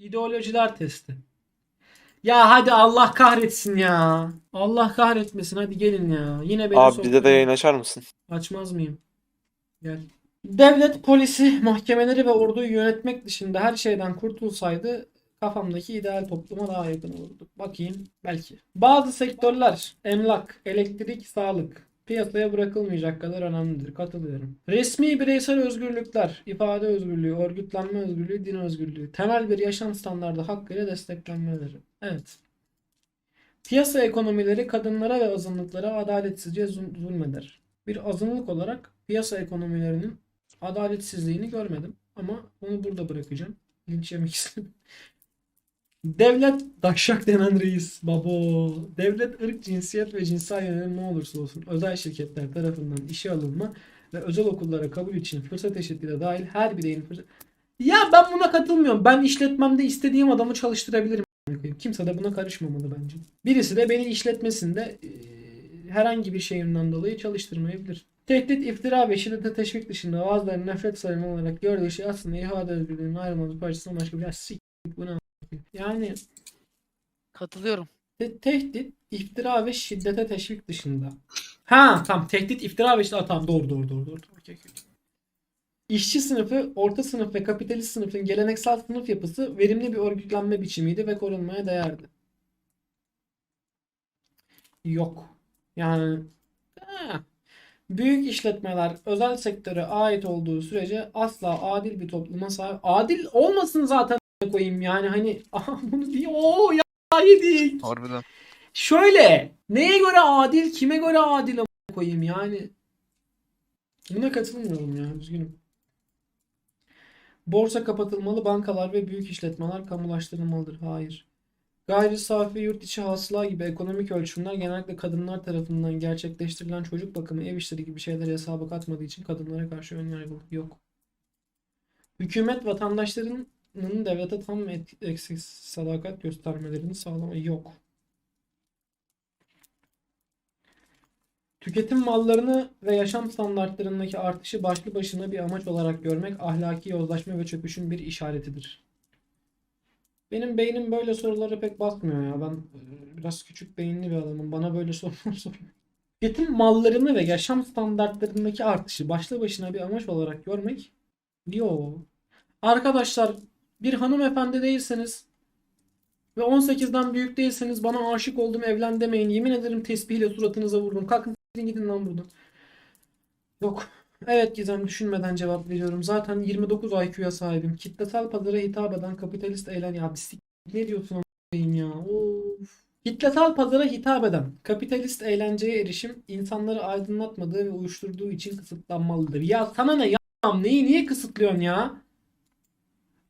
İdeolojiler testi. Ya hadi Allah kahretsin ya. Allah kahretmesin hadi gelin ya. Yine beni Abi bize de yayın açar mısın? Açmaz mıyım? Gel. Devlet, polisi, mahkemeleri ve orduyu yönetmek dışında her şeyden kurtulsaydı kafamdaki ideal topluma daha yakın olurdu. Bakayım belki. Bazı sektörler, emlak, elektrik, sağlık piyasaya bırakılmayacak kadar önemlidir. Katılıyorum. Resmi bireysel özgürlükler, ifade özgürlüğü, örgütlenme özgürlüğü, din özgürlüğü, temel bir yaşam standardı hakkıyla desteklenmeleri. Evet. Piyasa ekonomileri kadınlara ve azınlıklara adaletsizce zul- zulmeder. Bir azınlık olarak piyasa ekonomilerinin adaletsizliğini görmedim. Ama onu burada bırakacağım. Linç yemek istedim. Devlet daşşak denen reis. Babo. Devlet ırk, cinsiyet ve cinsel yönelim ne olursa olsun özel şirketler tarafından işe alınma ve özel okullara kabul için fırsat eşitliği de dahil her bireyin fırsat... Ya ben buna katılmıyorum. Ben işletmemde istediğim adamı çalıştırabilirim. Kimse de buna karışmamalı bence. Birisi de beni işletmesinde e, herhangi bir şeyimden dolayı çalıştırmayabilir. Tehdit, iftira ve şiddete teşvik dışında bazılarının nefret sayımı olarak gördüğü şey aslında ifade özgürlüğünün ayrılmaz parçasından başka bir sik bu a**ayım. Yani Katılıyorum. te- tehdit, iftira ve şiddete teşvik dışında. Ha tamam tehdit, iftira ve şiddet. Tamam doğru doğru doğru doğru. Okey, okey. İşçi sınıfı, orta sınıf ve kapitalist sınıfın geleneksel sınıf yapısı verimli bir örgütlenme biçimiydi ve korunmaya değerdi. Yok. Yani ha. büyük işletmeler özel sektöre ait olduğu sürece asla adil bir topluma sahip. Adil olmasın zaten koyayım yani hani aha bunu diye o ya yedik. Harbiden. Şöyle neye göre adil kime göre adil koyayım yani. Buna katılmıyorum ya üzgünüm. Borsa kapatılmalı, bankalar ve büyük işletmeler kamulaştırılmalıdır. Hayır. Gayri safi yurt içi hasıla gibi ekonomik ölçümler genellikle kadınlar tarafından gerçekleştirilen çocuk bakımı, ev işleri gibi şeyleri hesaba katmadığı için kadınlara karşı önyargılı yok. Hükümet vatandaşlarının devlete tam eksik sadakat göstermelerini sağlama yok. Tüketim mallarını ve yaşam standartlarındaki artışı başlı başına bir amaç olarak görmek ahlaki yozlaşma ve çöküşün bir işaretidir. Benim beynim böyle sorulara pek basmıyor ya. Ben e, biraz küçük beyinli bir adamım. Bana böyle sorular sormayın. Tüketim mallarını ve yaşam standartlarındaki artışı başlı başına bir amaç olarak görmek yo. Arkadaşlar bir hanımefendi değilseniz ve 18'den büyük değilseniz bana aşık oldum evlen demeyin. Yemin ederim tesbihle suratınıza vururum. Kalkın gidin lan buradan. Yok. Evet Gizem düşünmeden cevap veriyorum. Zaten 29 IQ'ya sahibim. Kitlesel pazara hitap eden kapitalist eğlen ya s*** ne diyorsun a**ayım ya. Of. Kitlesel pazara hitap eden kapitalist eğlenceye erişim insanları aydınlatmadığı ve uyuşturduğu için kısıtlanmalıdır. Ya sana ne ya? Neyi niye kısıtlıyorsun ya?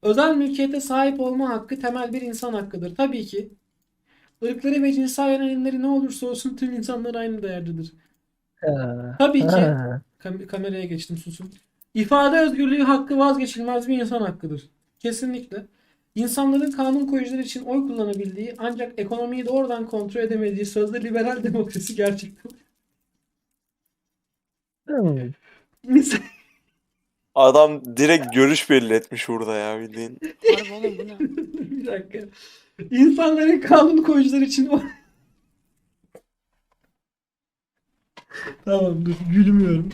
Özel mülkiyete sahip olma hakkı temel bir insan hakkıdır. Tabii ki. Irkları ve cinsel yönelimleri ne olursa olsun tüm insanlar aynı değerdedir. Tabii ki. Kam- kameraya geçtim susun. İfade özgürlüğü hakkı vazgeçilmez bir insan hakkıdır. Kesinlikle. İnsanların kanun koyucular için oy kullanabildiği ancak ekonomiyi doğrudan kontrol edemediği sözde liberal demokrasi gerçekten. Hmm. Adam direkt görüş belli etmiş burada ya bildiğin. Harbi oğlum bu ne? bir dakika. İnsanların kanun koyucular için oy... Tamam dur gülmüyorum.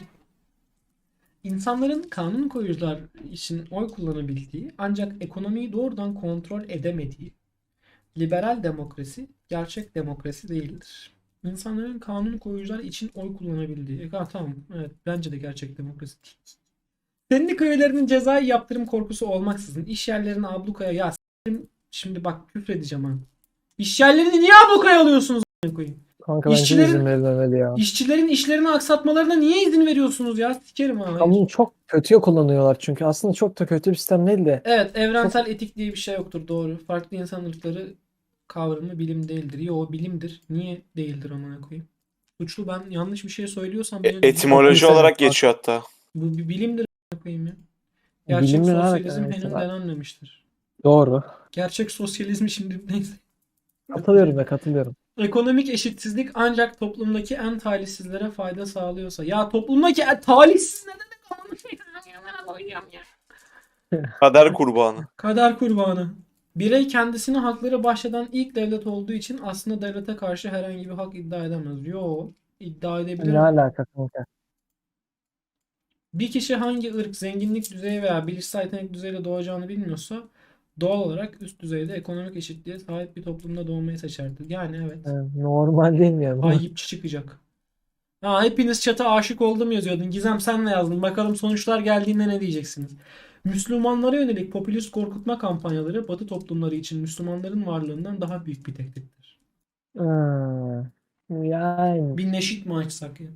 İnsanların kanun koyucular için oy kullanabildiği ancak ekonomiyi doğrudan kontrol edemediği liberal demokrasi gerçek demokrasi değildir. İnsanların kanun koyucular için oy kullanabildiği. E, ha, tamam evet bence de gerçek demokrasi değil. Sendika üyelerinin cezai yaptırım korkusu olmaksızın iş yerlerine ablukaya ya şimdi bak küfür edeceğim ha. İş yerlerini niye ablukaya alıyorsunuz koyayım? Kanka İşçilerin- izin verilmemeli ya. İşçilerin işlerini aksatmalarına niye izin veriyorsunuz ya? Sikerim ha. Ama bunu çok kötüye kullanıyorlar çünkü. Aslında çok da kötü bir sistem değil de. Evet, evrensel etik diye bir şey yoktur doğru. Farklı insan ırkları kavramı bilim değildir. Yo bilimdir. Niye değildir amına koyayım? Suçlu ben yanlış bir şey söylüyorsam E- etimoloji olarak geçiyor hatta. bu bir bilimdir amına koyayım ya. Gerçek Bilimle ne sosyalizm henüz mesela? denenmemiştir. Doğru. Gerçek sosyalizmi şimdi neyse. Katılıyorum da katılıyorum. Ekonomik eşitsizlik ancak toplumdaki en talihsizlere fayda sağlıyorsa. Ya toplumdaki en talihsiz ne demek koyayım ya? Kader kurbanı. Kader kurbanı. Birey kendisine hakları bahşeden ilk devlet olduğu için aslında devlete karşı herhangi bir hak iddia edemez. Yo, iddia edebilir. Ne alaka kanka? Bir kişi hangi ırk, zenginlik düzeyi veya bilişsel yetenek düzeyiyle doğacağını bilmiyorsa doğal olarak üst düzeyde ekonomik eşitliğe sahip bir toplumda doğmayı seçerdi. Yani evet. Normal değil mi yani? Ayıpçı çıkacak. Ha, hepiniz çata aşık oldum yazıyordun. Gizem sen ne yazdın? Bakalım sonuçlar geldiğinde ne diyeceksiniz? Müslümanlara yönelik popülist korkutma kampanyaları Batı toplumları için Müslümanların varlığından daha büyük bir tehdittir. Hmm. Yani Bir neşit mi açsak ya?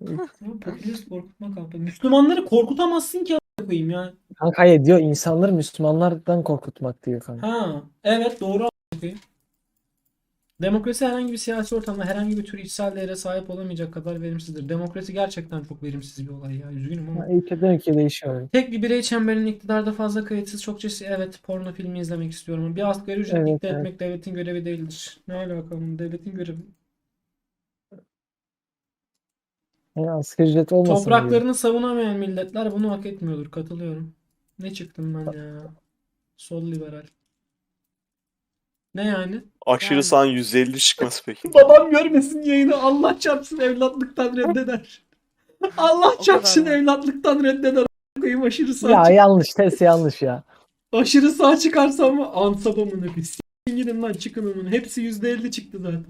popülist korkutma kampanyası. Müslümanları korkutamazsın ki a**ına koyayım ya. kanka hayır diyor insanları Müslümanlardan korkutmak diyor kanka. Ha, evet doğru koyayım. Demokrasi herhangi bir siyasi ortamda herhangi bir tür içsel değere sahip olamayacak kadar verimsizdir. Demokrasi gerçekten çok verimsiz bir olay ya. Üzgünüm ama. Ha, Ülkeden ülkeye değişiyor. Tek bir birey çemberinin iktidarda fazla kayıtsız çokça evet porno filmi izlemek istiyorum. ama Bir asgari ücret Evet, dikte evet. etmek devletin görevi değildir. Ne alaka bunun? Devletin görevi. Yani asgari ücret olmasın. Topraklarını savunamayan milletler bunu hak etmiyordur. Katılıyorum. Ne çıktım ben ya? Sol liberal. Ne yani? Aşırı Yani- sağın 150 çıkması peki. Babam görmesin yayını. Allah çarpsın evlatlıktan reddeder. Allah çarpsın evlatlıktan reddeder. Koyayım aşırı sağ Ya çık- yanlış test yanlış ya. Aşırı sağ çıkarsam mı? Ansabamın öpü. S**in gidin lan çıkın onun. Hepsi %50 çıktı zaten.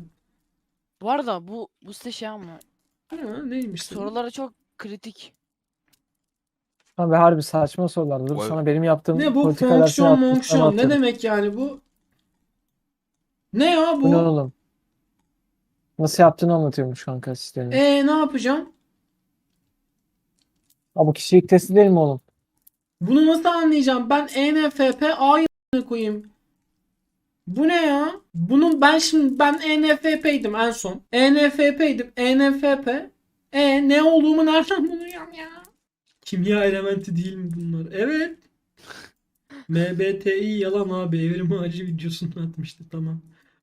Bu arada bu bu site şey ama Ha, neymiş? soruları çok kritik. Abi harbi saçma sorular. Dur Vay. sana benim yaptığım Ne bu? dersini Fonksiyon yaptım, sana monksiyon. Ne atıyorum. demek yani bu? Ne ya Bu ne bu? oğlum? Nasıl yaptığını anlatıyormuş kanka sistemi. E ne yapacağım? Ha bu kişilik testi değil mi oğlum? Bunu nasıl anlayacağım? Ben ENFP A'yı koyayım. Bu ne ya? Bunun ben şimdi ben ENFP'ydim en son. ENFP'ydim. ENFP. E ne olduğumu nereden bulacağım ya? Kimya elementi değil mi bunlar? Evet. MBTI yalan abi. Evrim ağacı videosunu atmıştı. Tamam.